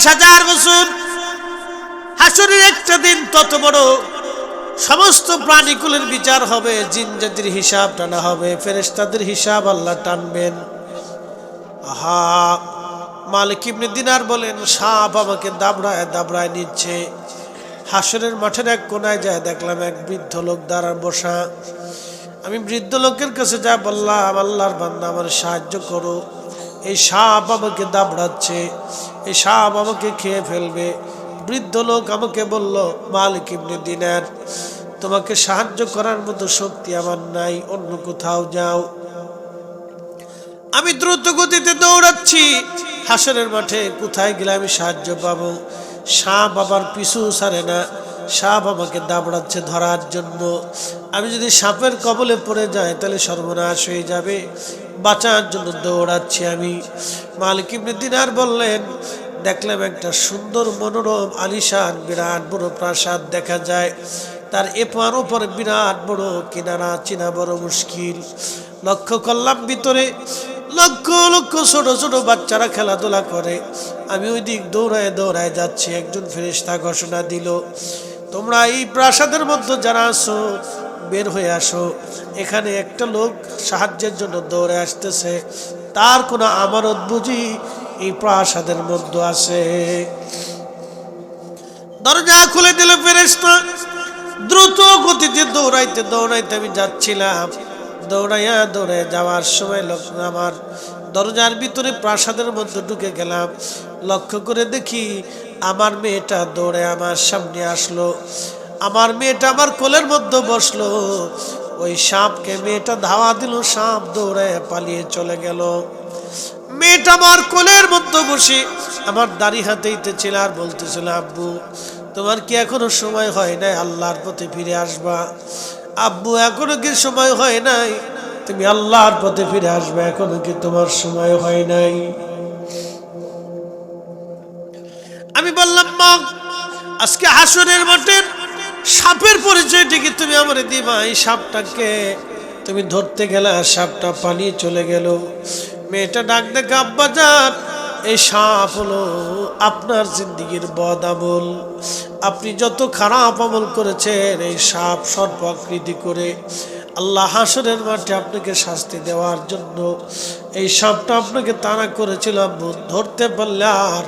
দশ হাজার বছর। হাসরের একটা দিন তত বড়। সমস্ত প্রাণীকুলের বিচার হবে জিন জাতির হিসাব টানা হবে, ফেরেশতাদের হিসাব আল্লাহ টানবেন। আহা, মালিক ইবনে দিনার বলেন, সাপ আমাকে দাবড়ায় দাবড়ায় নিচ্ছে। হাসরের মাঠের এক কোনায় যায়, দেখলাম এক বৃদ্ধ লোক দাঁড়ান বসা। আমি বৃদ্ধ লোকের কাছে যা বললাম, আল্লাহর বান্দা আমার সাহায্য করো। এই সাপ আমাকে দাবড়াচ্ছে এই সাপ আমাকে খেয়ে ফেলবে। বৃদ্ধ লোক আমাকে বলল, মালিক ইবনে দিনার, তোমাকে সাহায্য করার মতো শক্তি আমার নাই, অন্য কোথাও যাও। আমি দ্রুত গতিতে দৌড়াচ্ছি। হাসরের মাঠে কোথায় গেলে আমি সাহায্য পাবো? সাপ আবার পিছু সারে না। সাপ আমাকে দাবড়াচ্ছে ধরার জন্য। আমি যদি সাপের কবলে পড়ে যাই, তাহলে সর্বনাশ হয়ে যাবে। বাঁচার জন্য দৌড়াচ্ছি আমি। মালিক ইবনে দিনার বললেন, দেখলাম একটা সুন্দর মনোরম আলিশান, বিরাট বড় প্রাসাদ দেখা যায়। তার এপার ওপর বিরাট বড় কিনারা, চিনা বড় মুশকিল। লক্ষ্য করলাম ভিতরে লক্ষ লক্ষ ছোট ছোট বাচ্চারা খেলাধুলা করে। আমি ওই দিক দৌড়ায় দৌড়ায় যাচ্ছি, একজন ফেরেশতা ঘোষণা দিল, তোমরা এই প্রাসাদের মধ্যে যারা আসো বের হয়ে আসো। এখানে একটা লোক সাহায্যের জন্য দৌড়ে আসতেছে। তার কোনো আমানত বুঝি এই প্রাসাদের মধ্যে আছে। দরজা খুলে দিল ফেরেশতা। দ্রুত গতিতে দৌড়াইতে দৌড়াইতে আমি যাচ্ছিলাম। দৌড়াইয়া দৌড়ে যাওয়ার সময় লোক আমার দরজার ভিতরে প্রাসাদের মধ্যে ঢুকে গেলাম। লক্ষ্য করে দেখি আমার মেয়েটা দৌড়ে আমার সামনে আসলো। আমার মেয়েটা আমার কোলের মধ্যে বসল। ওই সাপকে মেয়েটা ধাওয়া দিল, সাপ দৌড়ে পালিয়ে চলে গেল। মেয়েটা আমার কোলের মধ্যে বসে আমার দাড়ি হাতেইতেছিল আর বলতেছিল, আব্বু, তোমার কি এখনও সময় হয় নাই আল্লাহর পথে ফিরে আসবা? আব্বু, এখনও কি সময় হয় নাই? তুমি আল্লাহর পথে ফিরে আসবে, এখনও কি তোমার সময় হয় নাই? আমি বললাম, মা, আজকে হাসনের মাঠের সাপের পরিচয়টা কি তুমি আমার দিবা, এই সাপটাকে। তুমি ধরতে গেলে আর সাপটা পালিয়ে চলে গেল। মেয়েটা ডাক দেখে, আব্বা যান, এই সাপ হলো আপনার জিন্দিগির বদ আমল। আপনি যত খারাপ আমল করেছেন, এই সাপ সর্প আকৃতি করে আল্লাহ হাসনের মাঠে আপনাকে শাস্তি দেওয়ার জন্য এই সাপটা আপনাকে তাড়া করেছিলাম ধরতে পারলে আর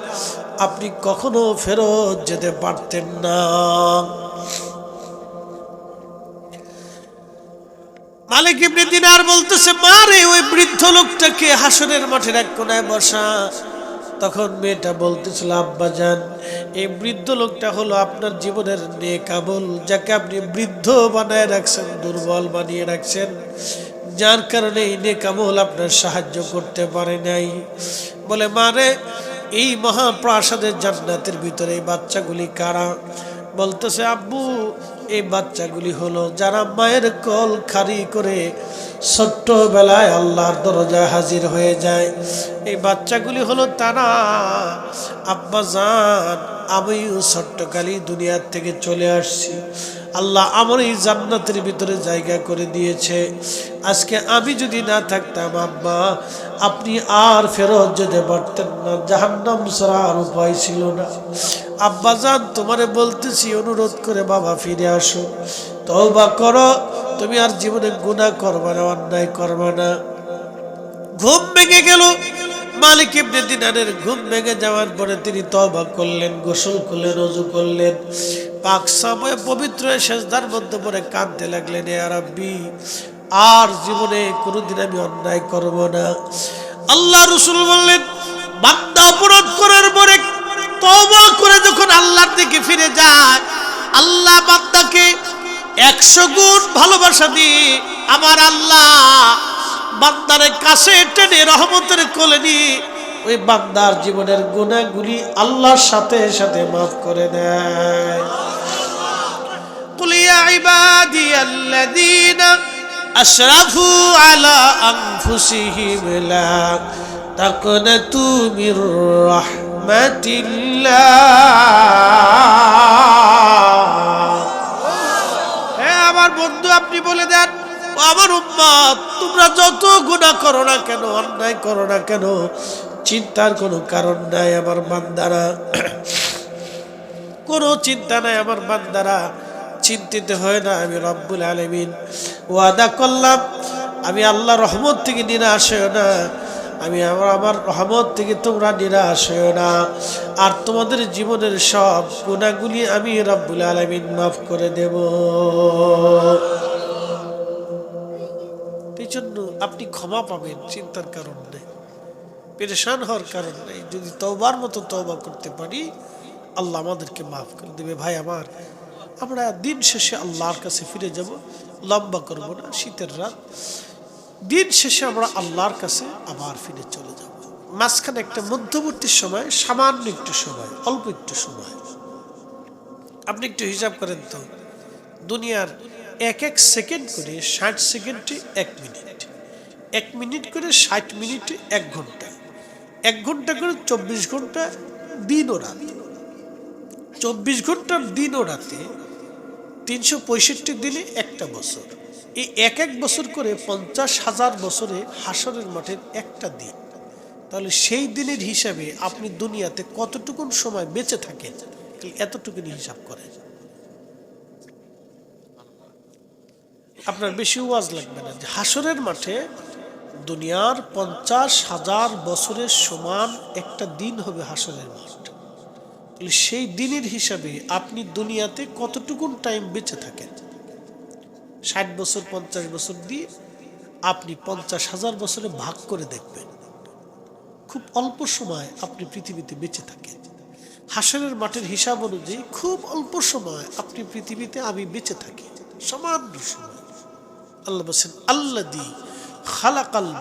আপনি কখনো ফেরত যেতে পারতেন না। মালিক ইবনে দিনার বলতেছে, মারে ওই বৃদ্ধ লোকটাকে হাসনের মাঠের এক কোনায় বসা। তখন মেয়েটা বলতেছিল, আব্বা যান এই বৃদ্ধ লোকটা হলো আপনার জীবনের নেক আমল, যাকে আপনি বৃদ্ধ বানায় রাখছেন, দুর্বল বানিয়ে রাখছেন। যার কারণে এই নেক আমল আপনার সাহায্য করতে পারে নাই। বলে, মারে, এই মহাপ্রাসাদের জান্নাতের ভিতরে এই বাচ্চাগুলি কারা? বলতেছে, আব্বু এই বাচ্চাগুলি হলো যারা মায়ের কল খারি করে ছোট্টবেলায় আল্লাহর দরজায় হাজির হয়ে যায়। এই বাচ্চাগুলি হলো তারা, আব্বা জান, আমিও ছোট্টকালী দুনিয়ার থেকে চলে আসছি। আল্লাহ আমার এই জান্নাতের ভিতরে জায়গা করে দিয়েছে। আজকে আমি যদি না থাকতাম, আব্বা, আপনি আর ফেরত যেতে পারতেন না। জাহান্নাম ছাড়া আর উপায় ছিল না। আব্বা যান তোমারে বলতেছি, অনুরোধ করে বাবা ফিরে আসো। তওবা করো, তুমি আর জীবনে গুনাহ করবে না, অন্যায় করবে না। ঘুম ভেঙে গেল। মালিক ইবনে দিনারের ঘুম ভেঙে যাওয়ার পরে তিনি তওবা করলেন, গোসল করলেন, রজু করলেন। পাক সময় পবিত্র শেষদার মধ্যে পরে কাঁদতে লাগলেন, এ আরব্বি আর জীবনে কোনোদিন আমি অন্যায় করব না। আল্লাহ রসুল বললেন, বান্দা অপরাধ করার পরে তবা করে যখন আল্লাহর দিকে ফিরে যায়, আল্লাহ বান্দাকে একশো গুণ ভালোবাসা দিয়ে আমার আল্লাহ বান্দারে কাছে টেনে রহমতের কোলে নিয়ে ওই বান্দার জীবনের গুণাগুলি আল্লাহর সাথে সাথে মাফ করে দেয়। কুলিয়া ইবাদি رحمة الله হ্যাঁ আমার বন্ধু আপনি বলে দেন ও আমার উম্মত তোমরা যত গুনাহ করো না কেন অন্যায় করো না কেন চিন্তার কোনো কারণ নাই আমার বান্দারা কোনো চিন্তা নাই আমার বান্দারা চিন্তিত হয় না আমি রব্বুল আলমিন ওয়াদা করলাম আমি আল্লাহ রহমত থেকে নিরাশ হয়েও না আমি আমার আমার রহমত থেকে তোমরা নিরাশ হয়েও না। আর তোমাদের জীবনের সব গুণাগুলি আমি রব্বুল আলমিন মাফ করে দেব। এই জন্য আপনি ক্ষমা পাবেন চিন্তার কারণ নেই, পেরেশান হওয়ার কারণ নেই। যদি তওবার মতো তওবা করতে পারি, আল্লাহ আমাদেরকে মাফ করে দেবে। ভাই আমার, আমরা দিন শেষে আল্লাহর কাছে ফিরে যাব, লম্বা করব না, শীতের রাত। দিন শেষে আমরা আল্লাহর কাছে আবার ফিরে চলে যাব। মাঝখানে একটা মধ্যবর্তী সময়, সামান্য একটু সময়, অল্প একটু সময়। আপনি একটু হিসাব করেন তো, দুনিয়ার এক এক সেকেন্ড করে ষাট সেকেন্ডে এক মিনিট। এক মিনিট করে ষাট মিনিটে এক ঘণ্টা। এক ঘণ্টা করে চব্বিশ ঘণ্টা দিন ও রাত। চব্বিশ ঘণ্টার দিন ও রাতে তিনশো পঁয়ষট্টি দিনে একটা বছর। এই এক এক বছর করে পঞ্চাশ হাজার বছরে হাসরের মাঠের একটা দিন। তাহলে সেই দিনের হিসাবে আপনি দুনিয়াতে কতটুকুন সময় বেঁচে থাকেন? এতটুকুনি হিসাব করেন। আপনার বেশি ওয়াজ লাগবে না যে হাসরের মাঠে দুনিয়ার পঞ্চাশ হাজার বছরের সমান একটা দিন হবে হাসরের মাঠ। সেই দিনের হিসাবে আপনি দুনিয়াতে কতটুকুন টাইম বেঁচে থাকেন? ষাট বছর, পঞ্চাশ বছর দিয়ে আপনি পঞ্চাশ হাজার বছরে ভাগ করে দেখবেন। খুব অল্প সময় আপনি পৃথিবীতে বেঁচে থাকেন। হাসরের মাঠের হিসাব অনুযায়ী খুব অল্প সময় আপনি পৃথিবীতে আমি বেঁচে থাকি। সামান্য সময়। আল্লাহ বলছেন আল্লাহ দি খালাকাল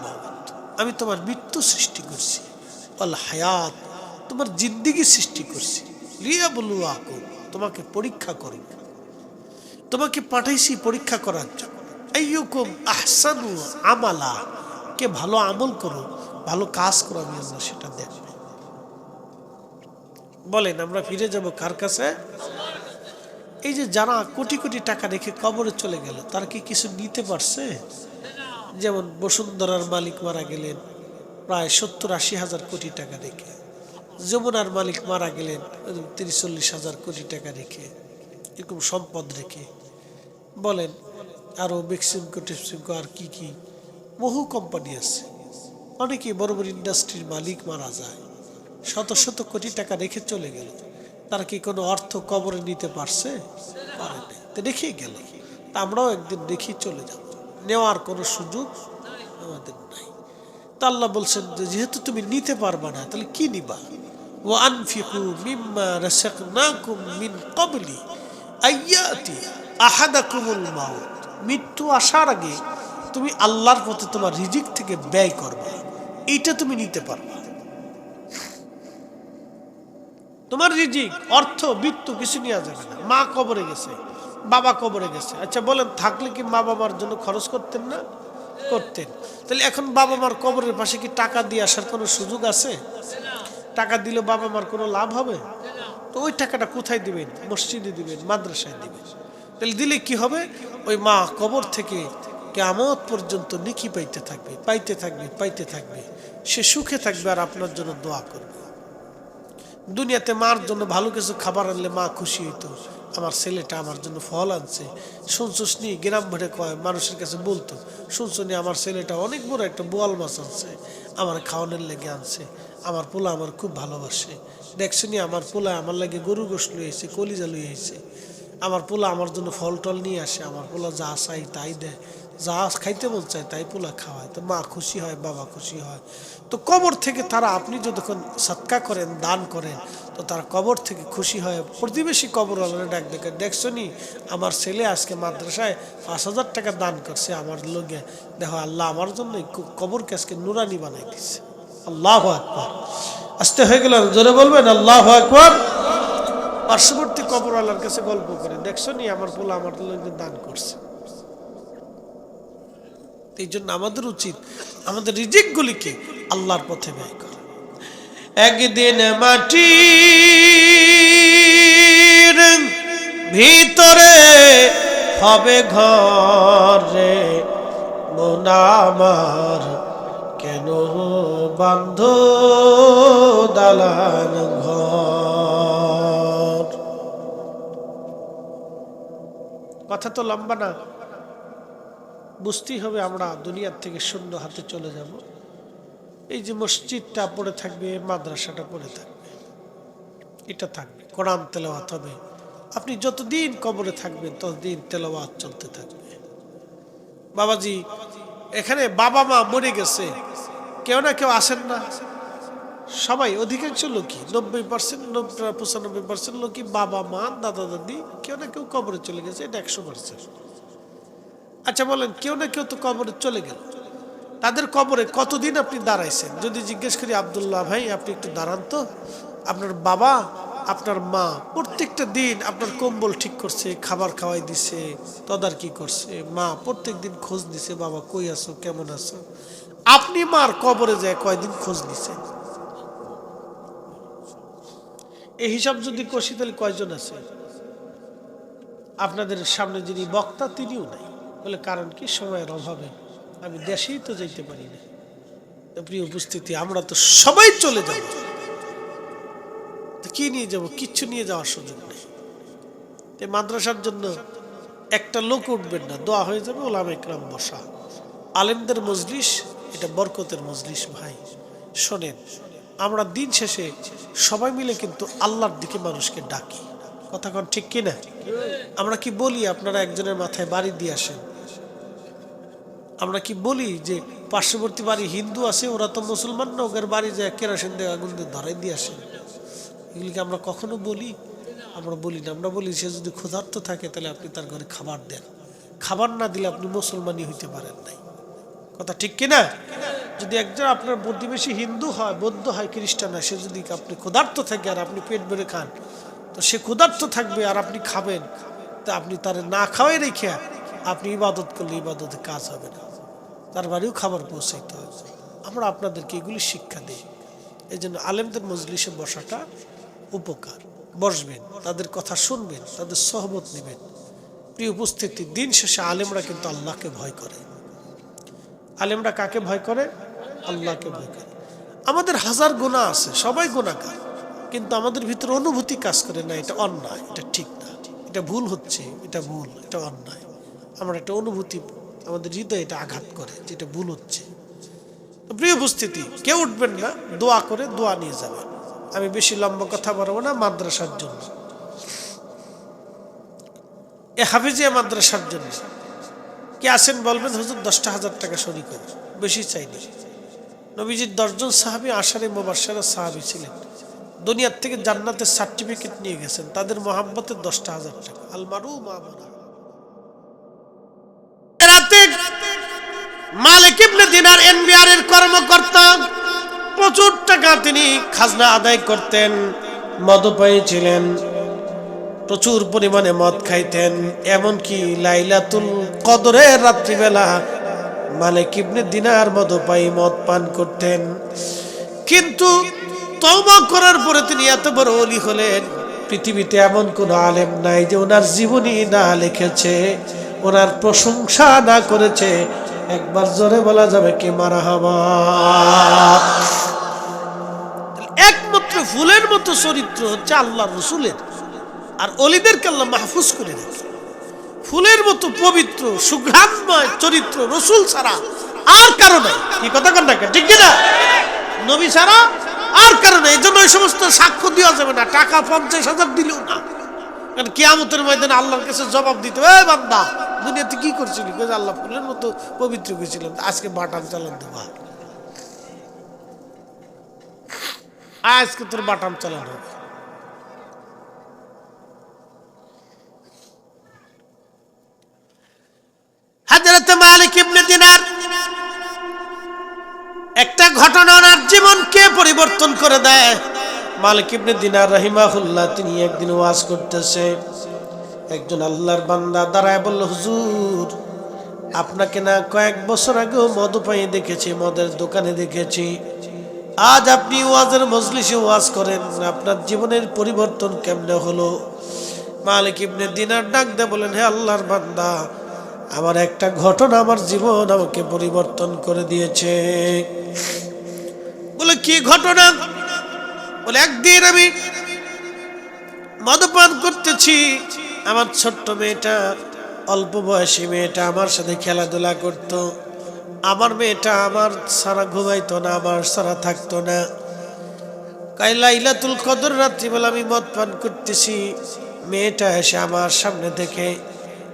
আমি তোমার মৃত্যু সৃষ্টি করছি। আল হায়াত, তোমার জিন্দিগি সৃষ্টি করছি। লিয়া বলু আকু তোমাকে পরীক্ষা করব তোমাকে পাঠাইছি পরীক্ষা করার জন্য। আইয়ুকুম আহসানু আমালা। কে ভালো আমল করো ভালো কাজ করো আমি আল্লাহ সেটা দেখব। বলেন, আমরা ফিরে যাব কার কাছে? এই যে যারা কোটি কোটি টাকা রেখে কবরে চলে গেল, তারা কি কিছু নিতে পারছে? যেমন বসুন্ধরার মালিক মারা গেলেন, প্রায় সত্তর আশি হাজার কোটি টাকা রেখে। যমুনার মালিক মারা গেলেন, তিরিশ চল্লিশ হাজার কোটি টাকা রেখে। এরকম সম্পদ রেখে। বলেন আরও মেক্সিমকো টেক্সিমকো আর কি কি, বহু কোম্পানি আছে। অনেকে বড় বড় ইন্ডাস্ট্রির মালিক মারা যায়। শত শত কোটি টাকা রেখে চলে গেল। তারা কি কোনো অর্থ কবরে নিতে পারছে? রেখেই গেল। আমরাও একদিন রেখেই চলে যাব। নেওয়ার কোনো সুযোগ আমাদের নাই। তা আল্লাহ বলছেন যে, যেহেতু তুমি নিতে পারবা না, তাহলে কি নিবা? ও আনফিকু মিম্মা রাসাকনাকুম মিন ক্বাবলি আইয়াতি আহাদাকুমুল মাউত। মৃত্যু আসার আগে তুমি আল্লাহর পথে তোমার রিজিক থেকে ব্যয় করবে। এইটা তুমি নিতে পারবে। তোমার রিজিক, অর্থ, মৃত্যু কিছু নেওয়া যাবে না। মা কবরে গেছে, বাবা কবরে গেছে। আচ্ছা বলেন, থাকলে কি মা বাবার জন্য খরচ করতেন না? করতেন। তাহলে এখন বাবা মার কবরের পাশে কি টাকা দিয়ে আসার কোনো সুযোগ আছে? টাকা দিলে বাবা মার কোনো লাভ হবে? তো ওই টাকাটা কোথায় দিবেন? মসজিদে দিবেন, মাদ্রাসায় দিবেন। তাহলে দিলে কি হবে? ওই মা কবর থেকে কেমত পর্যন্ত নিকি পাইতে থাকবে পাইতে থাকবে পাইতে থাকবে। সে সুখে থাকবে আর আপনার জন্য দোয়া করবে। দুনিয়াতে মার জন্য ভালো কিছু খাবার আনলে মা খুশি হইতো। আমার ছেলেটা আমার জন্য ফল আনছে। শুনছুস নি? গ্রাম ভরে কয় মানুষের কাছে বলতো, শুনছো নি? আমার ছেলেটা অনেক বড় একটা বোয়াল মাছ আনছে। আমার খাওয়ানোর লেগে আনছে। আমার পোলা আমার খুব ভালোবাসে। দেখছ নি? আমার পোলা আমার লাগে গরু গোশ লইয়েছে কলিজা লইয়েছে আমার পোলা আমার জন্য ফল টল নিয়ে আসে, আমার পোলা যা চাই তাই দেয়। যা খাইতে মন চায় তাই পোলা খাওয়ায়। তো মা খুশি হয়, বাবা খুশি হয়। তো কবর থেকে তারা আপনি যতক্ষণ সৎকা করেন, দান করেন, তো তারা কবর থেকে খুশি হয়। প্রতিবেশী কবর আলাদা ডাক দেখে, দেখছ নি? আমার ছেলে আজকে মাদ্রাসায় পাঁচ হাজার টাকা দান করছে আমার লোকে। দেখো আল্লাহ আমার জন্য কবরকে আজকে নুরানি বানাই দিচ্ছে আল্লাহ আকবর। আসতে হয়ে গেল, জোরে বলবেন, আল্লাহ আকবর। পার্শ্ববর্তী কবরওয়ালার কাছে গল্প করে দেখছ নি আমার পোলা আমার লোকে দান করছে। এই জন্য আমাদের উচিত, আমাদের রিজিকগুলিকে আল্লাহর পথে ব্যয় করা। একদিন মাটির ভিতরে হবে ঘরে, মন আমার কেন বান্ধ দালান ঘর? কথা তো লম্বা না। বুঝতেই হবে আমরা দুনিয়ার থেকে শূন্য হাতে চলে যাব। এই যে মসজিদটা পড়ে থাকবে, মাদ্রাসাটা পড়ে থাকবে, এটা থাকবে, কোরআন তেলাওয়াত হবে। আপনি যতদিন কবরে থাকবেন, ততদিন তেলাওয়াত চলতে থাকবে। বাবাজি, এখানে বাবা মা মরে গেছে। কেউ না কেউ আসেন না। সবাই অধিকাংশ লোকই, নব্বই পার্সেন্ট পঁচানব্বই পার্সেন্ট লোকই বাবা, মা, দাদা, দাদি, কেউ না কেউ কবরে চলে গেছে, এটা একশো পার্সেন্ট আচ্ছা বলেন, কেউ না কেউ তো কবরে চলে গেল। তাদের কবরে কতদিন আপনি দাঁড়াইছেন? যদি জিজ্ঞেস করি, আবদুল্লাহ ভাই, আপনি একটু দাঁড়ান তো। আপনার বাবা, আপনার মা, প্রত্যেকটা দিন আপনার কম্বল ঠিক করছে, খাবার খাওয়াই দিছে, তদারকি করছে, মা প্রত্যেক দিন খোঁজ দিছে বাবা, কই আছো? কেমন আছো? আপনি মার কবরে যায় কয়দিন খোঁজ নিছেন? এই হিসাব যদি কষি তাহলে কয়জন আছে? আপনাদের সামনে যিনি বক্তা, তিনিও নাই। বলে কারণ কি? সময়ের অভাবে। আমি দেশেই তো যাইতে পারি না। প্রিয় উপস্থিতি, আমরা তো সবাই চলে যাব। কি নিয়ে যাব? কিচ্ছু নিয়ে যাওয়ার সুযোগ নেই। মাদ্রাসার জন্য একটা লোক উঠবেন না, দোয়া হয়ে যাবে, ওলাম একরাম বসা। আলেমদের মজলিস, এটা বরকতের মজলিস, ভাই। শোনেন আমরা দিন শেষে সবাই মিলে কিন্তু আল্লাহর দিকে মানুষকে ডাকি। কথা কন ঠিক কিনা আমরা কি বলি আপনারা একজনের মাথায় বাড়ি দিয়ে আসেন? আমরা কি বলি যে পার্শ্ববর্তী বাড়ি হিন্দু আছে, ওরা তো মুসলমান না, ওদের বাড়ি যায় কেরাসিন দিয়ে আগুন দিয়ে ধরাই দিয়ে আসে এগুলিকে আমরা কখনো বলি? আমরা বলি না। আমরা বলি সে যদি ক্ষুধার্ত থাকে তাহলে আপনি তার ঘরে খাবার দেন। খাবার না দিলে আপনি মুসলমানই হইতে পারেন নাই। কথা ঠিক কিনা? যদি একজন আপনার প্রতিবেশী হিন্দু হয়, বৌদ্ধ হয়, খ্রিস্টান হয়, সে যদি আপনি ক্ষুধার্ত থাকে আর আপনি পেট ভরে খান, তো সে ক্ষুধার্ত থাকবে আর আপনি খাবেন, তা আপনি তার না খাওয়াই রেখে আপনি ইবাদত করলে ইবাদতে কাজ হবে না। তার বাড়িও খাবার পৌঁছাইতে হবে। আমরা আপনাদেরকে এগুলি শিক্ষা দিই। এই জন্য আলেমদের মজলিসে বসাটা উপকার। বসবেন, তাদের কথা শুনবেন, তাদের সহমত নেবেন। প্রিয় উপস্থিতি, দিন শেষে আলেমরা কিন্তু আল্লাহকে ভয় করে। আলেমরা কাকে ভয় করে? আল্লাহকে ভয় করে। আমাদের হাজার গুণা আছে, সবাই গুণাকার কিন্তু আমাদের ভিতরে অনুভূতি কাজ করে না, এটা অন্যায়, এটা ঠিক না। এটা ভুল হচ্ছে, এটা ভুল, এটা অন্যায়। আমরা একটা অনুভূতি, আমাদের হৃদয়ে এটা আঘাত করে যেটা ভুল হচ্ছে। প্রিয় উপস্থিতি, কেউ উঠবেন না, দোয়া করে দোয়া নিয়ে যাবেন। আমি বেশি লম্বা কথা বলব না, মাদ্রাসার জন্য। এ হাফিজিয়া মাদ্রাসার জন্য। কে আসেন বলবেন, হুজুর, দশটা হাজার টাকা সরি করে, বেশি চাইনি। নবীজির দশজন সাহাবি আষাঢ়ে মোবাসারা সাহাবি ছিলেন। দুনিয়ার থেকে জান্নাতের সার্টিফিকেট নিয়ে গেছেন। তাদের মোহাম্মতের দশটা হাজার টাকা। আলমারু মামরা মালিক ইবনে দিনার এনবিআর এর কর্মকর্তা প্রচুর টাকা তিনি খাজনা আদায় করতেন মদপায়ী ছিলেন প্রচুর পরিমাণে মদ খাইতেন, এমনকি লাইলাতুল কদরের রাত্রিবেলা মালিক ইবনে দিনার মদ পাই মদ পান করতেন। কিন্তু তওবা করার পরে তিনি এত বড় অলি হলেন, পৃথিবীতে এমন কোনো আলেম নাই যে ওনার জীবনী না লিখেছে, ওনার প্রশংসা না করেছে। একবার জোরে বলা যাবে কি মারা হাবা? একমাত্র ফুলের মতো চরিত্র হচ্ছে আল্লাহ রসুলের। আর অলিদেরকে আল্লাহ মাহফুজ করে রাখে ফুলের মতো পবিত্র, সুঘ্রাণময় চরিত্র রসুল ছাড়া আর কারও নাই। কি কথা কন ঠিক কিনা? নবী ছাড়া আর কারণে এই জন্য ওই সমস্ত সাক্ষ্য দেওয়া যাবে না। টাকা পঞ্চাশ হাজার দিলেও না। কারণ কেয়ামতের ময়দানে আল্লাহর কাছে জবাব দিতে হবে, "এই বান্দা, দুনিয়াতে কি করছিলি? কই আল্লাহ ফুলের মতো পবিত্র গেছিলাম আজকে বাটাম চালান দেবা আজকে তোর বাটাম চালান হবে হাজরত মালিক ইবনে দিনার একটা ঘটনা ওনার জীবনকে পরিবর্তন করে দেয়। মালিক ইবনে দিনার রাহিমাহুল্লাহ, তিনি একদিন ওয়াজ করতেছে। একজন আল্লাহর বান্দা দাঁড়ায় বলল, হুজুর, আপনাকে না কয়েক বছর আগেও মদ পাই দেখেছি, মদের দোকানে দেখেছি। আজ আপনি ওয়াজের মজলিসে ওয়াজ করেন, আপনার জীবনের পরিবর্তন কেমনে হলো? মালিক ইবনে দিনার ডাক দে বলেন হে আল্লাহর বান্দা, আমার একটা ঘটনা আমার জীবন আমাকে পরিবর্তন করে দিয়েছে। কি ঘটনা? বলে, একদিন আমি মদপান করতেছি। আমার ছোট্ট মেয়েটা, অল্প বয়সী মেয়েটা আমার সাথে খেলাধুলা করত। আমার মেয়েটা আমার সারা ঘুমাইতো না, আমার সারা থাকতো না। কাইলা ইলাতুল কদর রাত্রি রাত্রিবেলা আমি মদ পান করতেছি। মেয়েটা এসে আমার সামনে থেকে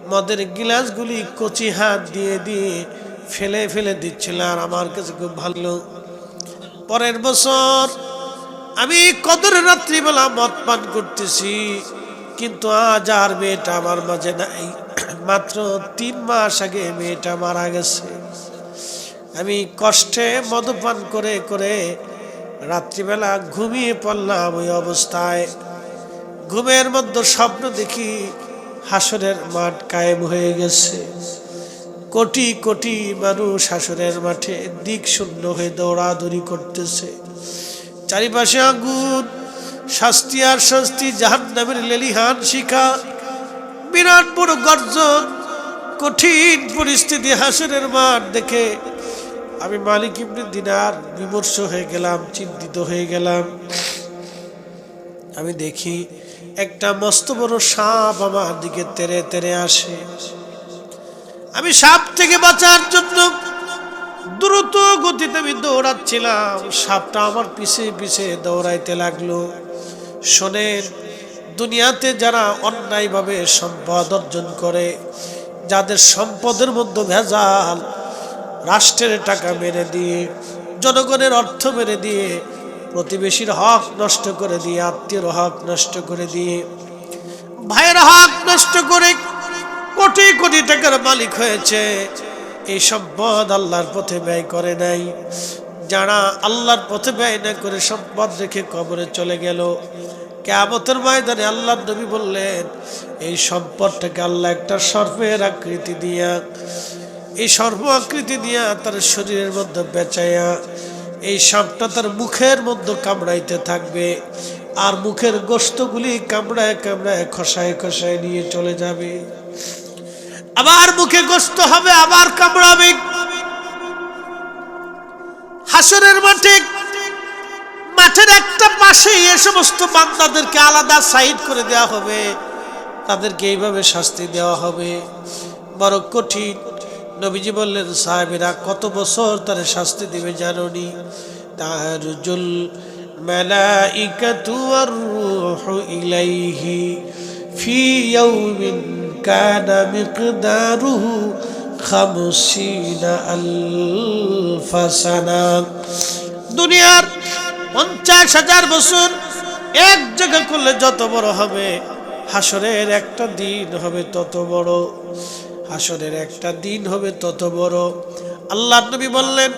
মদের গিলাসগুলি কচি হাত দিয়ে দিয়ে ফেলে ফেলে দিচ্ছিল আর আমার কাছে খুব ভালো পরের বছর আমি কদর রাত্রিবেলা মদ পান করতেছি, কিন্তু আজ আর মেয়েটা আমার মাঝে নাই। মাত্র তিন মাস আগে মেয়েটা মারা গেছে। আমি কষ্টে মদপান করে করে রাত্রিবেলা ঘুমিয়ে পড়লাম ওই অবস্থায়। ঘুমের মধ্যে স্বপ্ন দেখি হাসরের মাঠ কায়েম হয়ে গেছে। কোটি কোটি মানুষ হাসরের মাঠে দিক শূন্য হয়ে দৌড়াদৌড়ি করতেছে। চারিপাশে আগুন, শাস্তি আর শাস্তি জাহান নামের লেলিহান শিখা বিরাট বড় গর্জন, কঠিন পরিস্থিতি হাসরের মাঠ দেখে। আমি মালিক ইবনে দিনার বিমর্ষ হয়ে গেলাম, চিন্তিত হয়ে গেলাম। আমি দেখি একটা মস্ত বড় সাপ আমার দিকে তেরে তেরে আসে। আমি সাপ থেকে বাঁচার জন্য দ্রুত গতিতে আমি দৌড়াচ্ছিলাম। সাপটা আমার পিছে পিছে দৌড়াইতে লাগল। শোনেন, দুনিয়াতে যারা অন্যায়ভাবে সম্পদ অর্জন করে, যাদের সম্পদের মধ্যে ভেজাল, রাষ্ট্রের টাকা মেরে দিয়ে, জনগণের অর্থ মেরে দিয়ে, প্রতিবেশীর হক নষ্ট করে দিয়ে, আত্মীয়র হক নষ্ট করে দিয়ে, ভাইয়ের হক নষ্ট করে কোটি টাকার মালিক হয়েছে। এই সম্পদ আল্লাহর পথে ব্যয় করে নাই। যারা আল্লাহর পথে ব্যয় না করে সম্পদ রেখে কবরে চলে গেল, কেয়ামতের ময়দানে আল্লাহ নবী বললেন, এই সম্পদটাকে আল্লাহ একটা সর্পের আকৃতি দিয়া, এই সর্ব আকৃতি দিয়া তার শরীরের মধ্যে বেচাইয়া, এই সাপটা তার মুখের মধ্যে কামড়াইতে থাকবে। আর মুখের গোস্তগুলি কামড়ায় কামড়ায় খসায় খসায় নিয়ে চলে যাবে। আবার মুখে গোস্ত হবে, আবার কামড়াবে। হাসরের মাঠে, মাঠের একটা পাশে এ সমস্ত বান্দাদেরকে আলাদা সাইড করে দেওয়া হবে। তাদেরকে এইভাবে শাস্তি দেওয়া হবে। বড় কঠিন। নবীজি বললেন, সাহেবেরা, কত বছর তার শাস্তি দিবে জাননি? তার জুল মেলাইকাতু আর ইলাইহি ফি ইয়াউমিন কানা মিকদারুহু খামসিনা আলফা সানা দুনিয়ার পঞ্চাশ হাজার বছর এক জায়গা করলে যত বড় হবে, হাসরের একটা দিন হবে তত বড়, হাসরের একটা দিন হবে তত বড়। আল্লাহ নবী বললেন,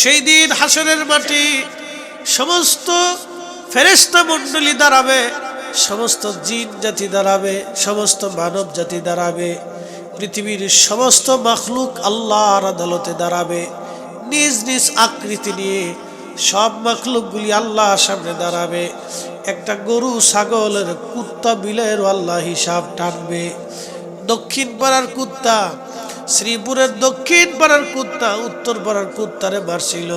সেই দিন হাসরের মাটি সমস্ত ফেরেস্তা মণ্ডলী দাঁড়াবে সমস্ত জিন জাতি দাঁড়াবে, সমস্ত মানব জাতি দাঁড়াবে, পৃথিবীর সমস্ত মখলুক আল্লাহর আদালতে দাঁড়াবে। নিজ নিজ আকৃতি নিয়ে সব মখলুকগুলি আল্লাহর সামনে দাঁড়াবে। একটা গরু, ছাগলের কুত্তা বিলের আল্লাহ হিসাব টানবে। দক্ষিণ পাড়ার কুত্তা, শ্রীপুরের দক্ষিণ পাড়ার কুত্তা, উত্তর পাড়ার কুত্তারে মারছিল।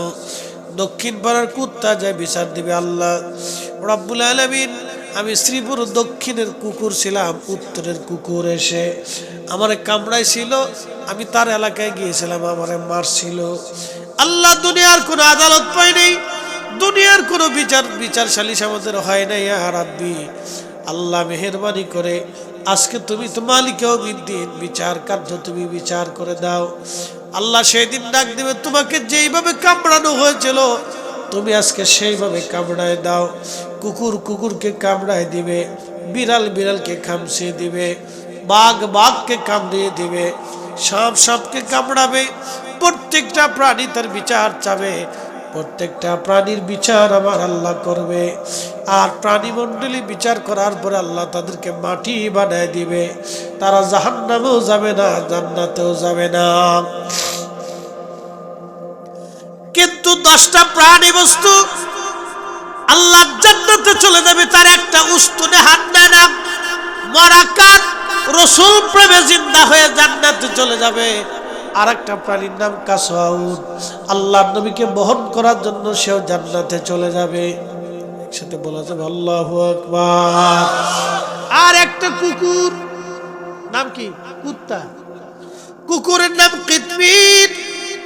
দক্ষিণ পাড়ার কুত্তা যায় বিচার দিবে আল্লাহ। রব্বুল আলমিন আমি শ্রীপুর দক্ষিণের কুকুর ছিলাম, উত্তরের কুকুর এসে আমার আমারে কামড়াইছিল, আমি তার এলাকায় গিয়েছিলাম, আমারে মারছিল। আল্লাহ দুনিয়ার কোনো আদালত পাই নেই, দুনিয়ার কোনো বিচার বিচার সালিশ আমাদের হয় নাই আর আব্বি আল্লাহ মেহরবানি করে, আজকে তুমি তো মালিকেও দিন বিচার কার্য তুমি বিচার করে দাও। আল্লাহ সেই দিন ডাক দেবে, তোমাকে যেইভাবে কামড়ানো হয়েছিল, তুমি আজকে সেইভাবে কামড়ায় দাও। কুকুর কুকুরকে কামড়ায় দিবে, বিড়াল বিড়ালকে খামছিয়ে দিবে, বাঘ বাঘকে কামড়িয়ে দিবে, সাপ সাপকে কামড়াবে, প্রত্যেকটা প্রাণী তার বিচার চাবে, প্রত্যেকটা প্রাণীর বিচার আমার আল্লাহ করবে। আর প্রাণী মণ্ডলী বিচার করার পরে আল্লাহ তাদেরকে মাটি বানায় দিবে। তারা জাহান্নামেও যাবে না, জান্নাতেও যাবে না। কিন্তু দশটা প্রাণী বস্তু আল্লাহ জান্নাতে চলে যাবে, তার একটা উস্তুনে হাত নেয় না। মরাকাত রসুল প্রেমে জিন্দা হয়ে জান্নাতে চলে যাবে। আর একটা প্রাণীর নাম কাসওয়াউদ। আল্লাহ নবীকে বহন করার জন্য সেও জান্নাতে চলে যাবে। একসাথে বলা যাবে, আল্লাহ আকবার। আর একটা কুকুর, নাম কি? কুত্তা। কুকুরের নাম কিতমির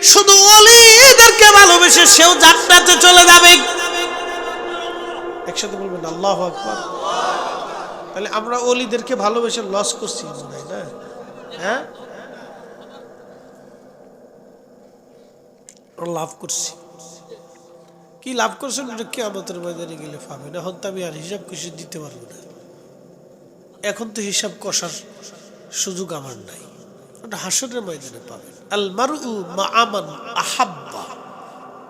শুধু অলিদেরকে ভালোবেসে সেও জান্নাতে চলে যাবে। একসাথে বলবেন, আল্লাহ আকবার। তাহলে আমরা অলিদেরকে ভালোবেসে লস করছি মনে হয় না? হ্যাঁ? লাভ করছি। কি লাভ করছেন ওটা কে আমাদের ময়দানে গেলে পাবেন এখন তো আমি আর হিসাব কিছু দিতে পারব না। এখন তো হিসাব কষার সুযোগ আমার নাই। ওটা হাসনের ময়দানে পাবেন। আল মারু মা আমান আহাব্বা।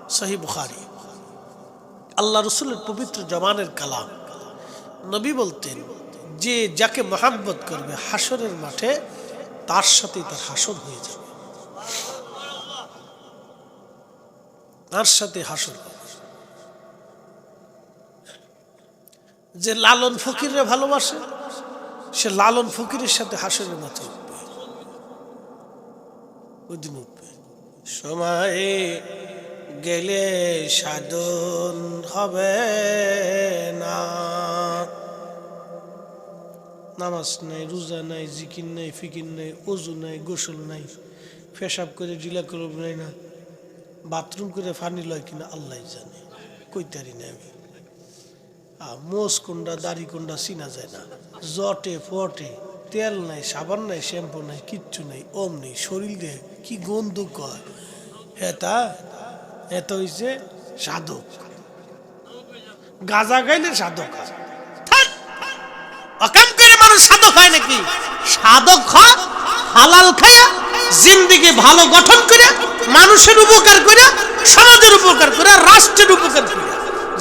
সহি বুখারি। আল্লাহ রসুলের পবিত্র জমানের কালাম। নবী বলতেন, যে যাকে মহাব্বত করবে হাসরের মাঠে, তার সাথে তার হাসর হয়ে যাবে। তার সাথে হাসর। যে লালন ফকিরে ভালোবাসে, সে লালন ফকিরের সাথে হাসরের মাঠে উঠবে। ওই দিন উঠবে। সময়ে গেলে সাধন হবে না। নামাজ নাই, রোজা নাই, জিকির নাই, ফিকির নাই, অজু নাই, গোসল নাই, পেশাব করে ডিলা করব নাই না, বাথরুম করে ফানি লয় কিনা আল্লাহ জানে, কইতারি না আমি। মোষ কোনটা দাড়ি কোনটা চিনা যায় না, জটে ফটে, তেল নাই, সাবান নাই, শ্যাম্পু নাই, কিচ্ছু নাই, ওম নেই, শরীর দেহে কি গন্ধ কয়। হেতা এত হইছে সাধক। গাজা গাইলে সাধক অকাম করে মানুষ সাধক হয় নাকি? সাধক হয়, হালাল খায়া, জিন্দিগি ভালো গঠন করে মানুষের উপকার করে সমাজের উপকার করে রাষ্ট্রের উপকার করে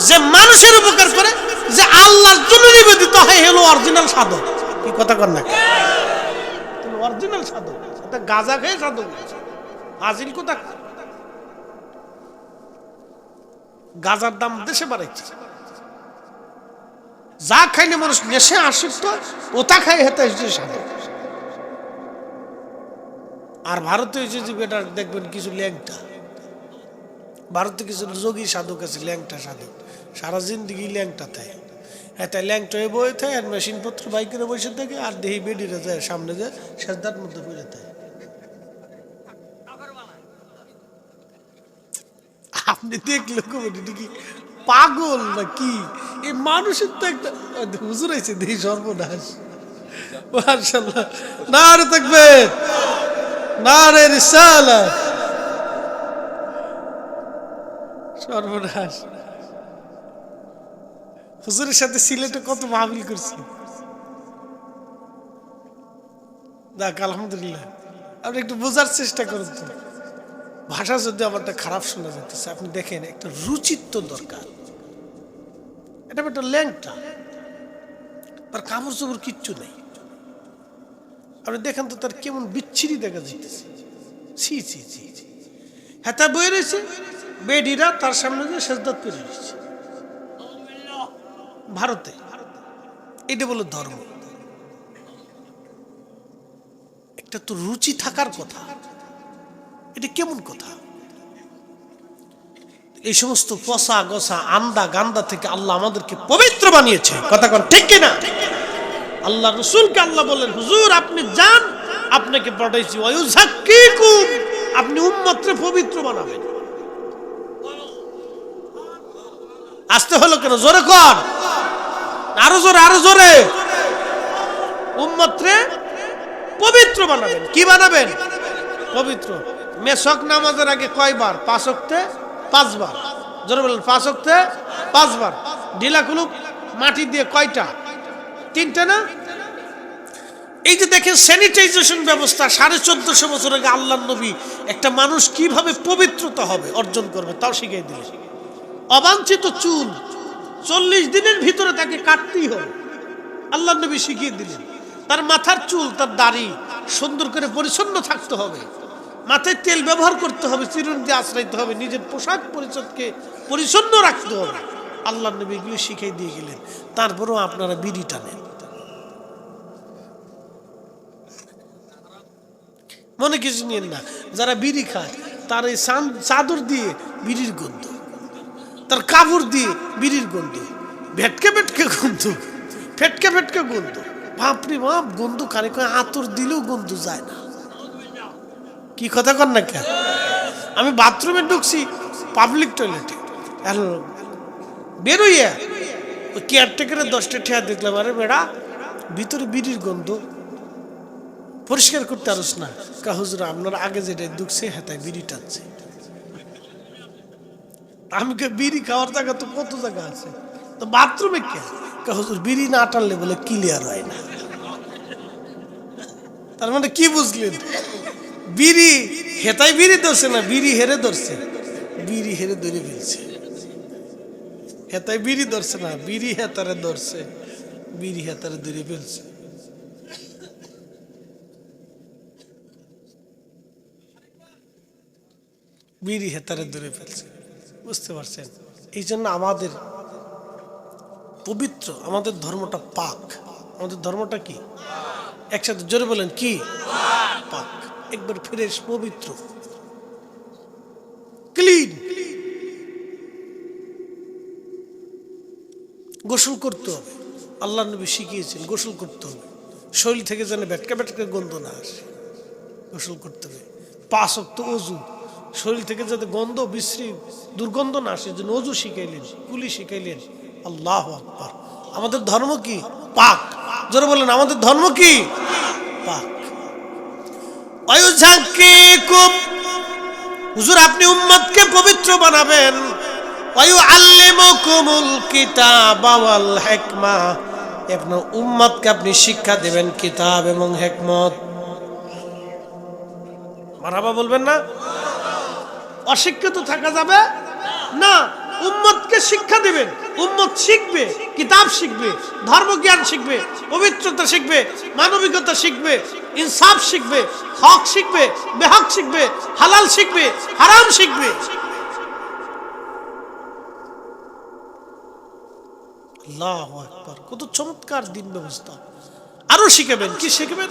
যে মানুষের উপকার করে, যে আল্লাহর জন্য নিবেদিত হয় হলো অরিজিনাল সাধক। কি কথা কর না অরিজিনাল সাধক। গাজা খেয়ে সাধক হাজিল কোথা গাজার দাম দেশে বাড়াইছে। যা খাইলে মানুষ নেশে আসক্ত ওটা খাই হেতে সাধক আর ভারতে হয়েছে যে বেটা দেখবেন কিছু ল্যাংটা। ভারতে কিছু যোগী সাধক আছে, ল্যাংটা সাধক। সারা জিন্দগি ল্যাংটা থাকে। এটা ল্যাংটা হয়ে বয়ে থাকে আর মেশিন পত্র বাইক করে বসে থাকে আর দেহি বেডিরে যায়, সামনে যায়, সেজদার মধ্যে পড়ে থাকে। আপনি দেখলে কমেডি কি পাগল না কি? এই মানুষের তো একটা হুজুর আছে দেহি সর্বনাশ। মাশাআল্লাহ। না রে থাকবে না রে রিসালা। সর্বনাশ। হুজুরের সাথে সিলেটে কত মাহবিল করছি। দেখ আলহামদুলিল্লাহ। আপনি একটু বোঝার চেষ্টা করুন তো। ভাষা যদি আমারটা খারাপ শোনা যেতেছে আপনি দেখেন, একটা রুচিত্ব দরকার। এটা একটা ল্যাংটা। তার কাপড় চোপড় কিচ্ছু নেই। আপনি দেখেন তো তার কেমন বিচ্ছিরি দেখা যাইতেছে। ছি ছি ছি ছি। হ্যাঁ বয়ে রয়েছে। বেডিরা তার সামনে দিয়ে সেজদাত করে রয়েছে ভারতে। এটা বলো ধর্ম। একটা তো রুচি থাকার কথা। এটা কেমন কথা? এই সমস্ত পচা গসা আন্দা, গান্দা থেকে আল্লাহ আমাদেরকে পবিত্র বানিয়েছে। কথা কন, ঠিক কিনা? আল্লাহ রসুলকে আল্লাহ বলেন, হুজুর, আপনি যান, আপনাকে পাঠাইছি। আপনি উম্মতরে পবিত্র বানাবেন। আসতে হলো কেন? জোরে কর। আরও জোরে আরও জোরে। উম্মতরে পবিত্র বানাবেন। কি বানাবেন? পবিত্র। মেসক নামাজের আগে কয়বার? পাঁচ অক্টে পাঁচবার। জোরে বলেন, পাঁচ অক্টে পাঁচবার। ঢিলা কুলুপ মাটি দিয়ে কয়টা? তিনটা না? এই যে দেখেন স্যানিটাইজেশন ব্যবস্থা সাড়ে চোদ্দশো বছর আগে আল্লাহ নবী একটা মানুষ কীভাবে পবিত্রতা হবে অর্জন করবে, তাও শিখিয়ে দিলেন। অবাঞ্ছিত চুল, চল্লিশ দিনের ভিতরে তাকে কাটতেই হবে। আল্লাহ নবী শিখিয়ে দিলেন, তার মাথার চুল, তার দাড়ি সুন্দর করে পরিচ্ছন্ন থাকতে হবে। মাথায় তেল ব্যবহার করতে হবে, চিরুন দিয়ে আশ্রাইতে হবে, নিজের পোশাক পরিচ্ছদকে পরিচ্ছন্ন রাখতে হবে। আল্লাহ নবী এগুলো শিখিয়ে দিয়ে গেলেন। তারপরেও আপনারা বিড়ি টানেন। মনে কিছু নিয়েন না, যারা বিড়ি খায়, তার এই চাদর দিয়ে বিড়ির গন্ধ, তার কাপড় দিয়ে বিড়ির গন্ধ, ভেটকে ভেটকে গন্ধ, ফেটকে ফেটকে গন্ধ। বাপরে বাপ, গন্ধ কারে কয়? আতর দিলেও গন্ধ যায় না। কি কথা কর না কেন? আমি বাথরুমে ঢুকছি পাবলিক টয়লেটে বেরোইয়া ওই কেয়ারটেকারের দশটা ঠেয়া দেখলাম। আরে বেড়া, ভিতরে বিড়ির গন্ধ। পরিষ্কার করতে আরস না। কাহুজুর আপনার আগে যেটা ঢুকছে হেতায় বিড়ি টানছে। আমি কে বিড়ি খাওয়ার জায়গা তো কত জায়গা আছে? তো বাথরুমে কে? কাহুজুর বিড়ি না টানলে বলে ক্লিয়ার হয় না। তার মানে কি বুঝলেন? বিড়ি হেতাই বিড়ি ধরছে না? বিড়ি হেরে ধরছে। বিড়ি হেরে ধরে ফেলছে। হেতায় বিড়ি ধরছে না? বিড়ি হেতারে ধরছে। বিড়ি হেতারে ধরে ফেলছে। বিড়ি হেতারে ধরে ফেলছে। বুঝতে পারছেন? এই জন্য আমাদের পবিত্র, আমাদের ধর্মটা পাক। আমাদের ধর্মটা কি? একসাথে জোরে বলেন, কি? পাক। একবার ফ্রেশ পবিত্র। ক্লিন গোসল করতে হবে। আল্লাহ নবী শিখিয়েছেন, গোসল করতে হবে। শরীর থেকে যেন ব্যাটকা ব্যাটকা গন্ধ না আসে। গোসল করতে হবে। পাঁচ অক্ত অজু। শরীর থেকে যাতে গন্ধ বিশ্রী, দুর্গন্ধ না আসে, যেন অজু শিখাইলেন, কুলি শিখাইলেন। আল্লাহ আমাদের ধর্ম কি? পাক। জোরে বলেন, আমাদের ধর্ম কি? পাক। হুজুর, আপনি উম্মতকে পবিত্র বানাবেন। ওয়ায়ু আল্লিমুকুমুল কিতাব ওয়াল হিকমা। আপনার আপনি শিক্ষা দেবেন কিতাব এবং হেকমত। মারাবা বলবেন না? অশিক্ষিত থাকা যাবে? না। উম্মতকে শিক্ষা দেবেন। উম্মত শিখবে, কিতাব শিখবে, ধর্মজ্ঞান শিখবে, পবিত্রতা শিখবে, মানবিকতা শিখবে, ইনসাফ শিখবে, হক শিখবে, বেহক শিখবে, হালাল শিখবে, হারাম শিখবে। কত চমৎকার দিন ব্যবস্থা। আরও শিখাবেন, কি শিখবেন?